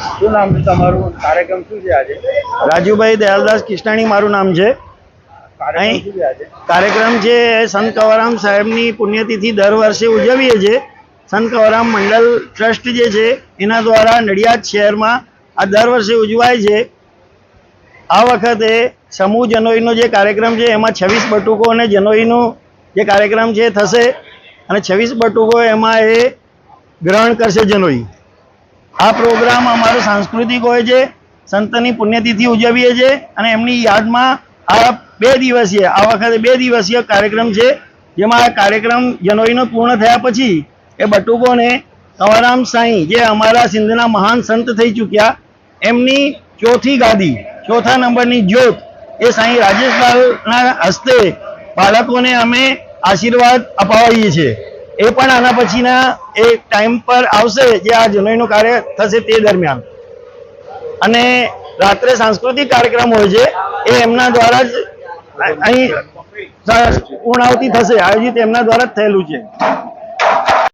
શું નામ છે તમારું? કાર્યક્રમ શું છે આજે? રાજુભાઈ દયાલદાસ કિષ્ણાણી મારું નામ છે. અહીં- કાર્યક્રમ છે સંત કવરામ સાહેબની પુણ્યતિથિ દર વર્ષે ઉજવીએ છીએ. સંત કવરામ મંડળ ટ્રસ્ટ જે છે એના દ્વારા નડિયાદ શહેરમાં આ દર વર્ષે ઉજવાય છે. આ વખતે સમૂહ જનોઈનો જે કાર્યક્રમ છે એમાં છવ્વીસ બટુકો અને જનોઈનો જે કાર્યક્રમ છે થશે. અને છવ્વીસ બટુકો એમાં એ ગ્રહણ કરશે જનોઈ. આ પ્રોગ્રામ અમારો સાંસ્કૃતિક હોય છે, સંતની પુણ્યતિથિ ઉજવીએ છીએ અને એમની યાદમાં આ બે દિવસીય, આ વખતે બે દિવસીય કાર્યક્રમ છે, જેમાં આ કાર્યક્રમ જનવરીનો પૂર્ણ થયા પછી એ બટુકોને કંવરામ સાંઈ, જે અમારા સિંધના મહાન સંત થઈ ચૂક્યા, એમની ચોથી ગાદી, ચોથા નંબરની જ્યોત, એ સાંઈ રાજેશલાલના હસ્તે બાળકોને અમે આશીર્વાદ અપાવીએ છીએ. એ પણ આના પછીના એ ટાઈમ પર આવશે જે આ જુલાઈનું કાર્ય થશે તે દરમિયાન. અને રાત્રે સાંસ્કૃતિક કાર્યક્રમ હોય છે, એ એમના દ્વારા જ અહીં પૂર્ણાવતી થશે, આયોજિત એમના દ્વારા જ થયેલું છે.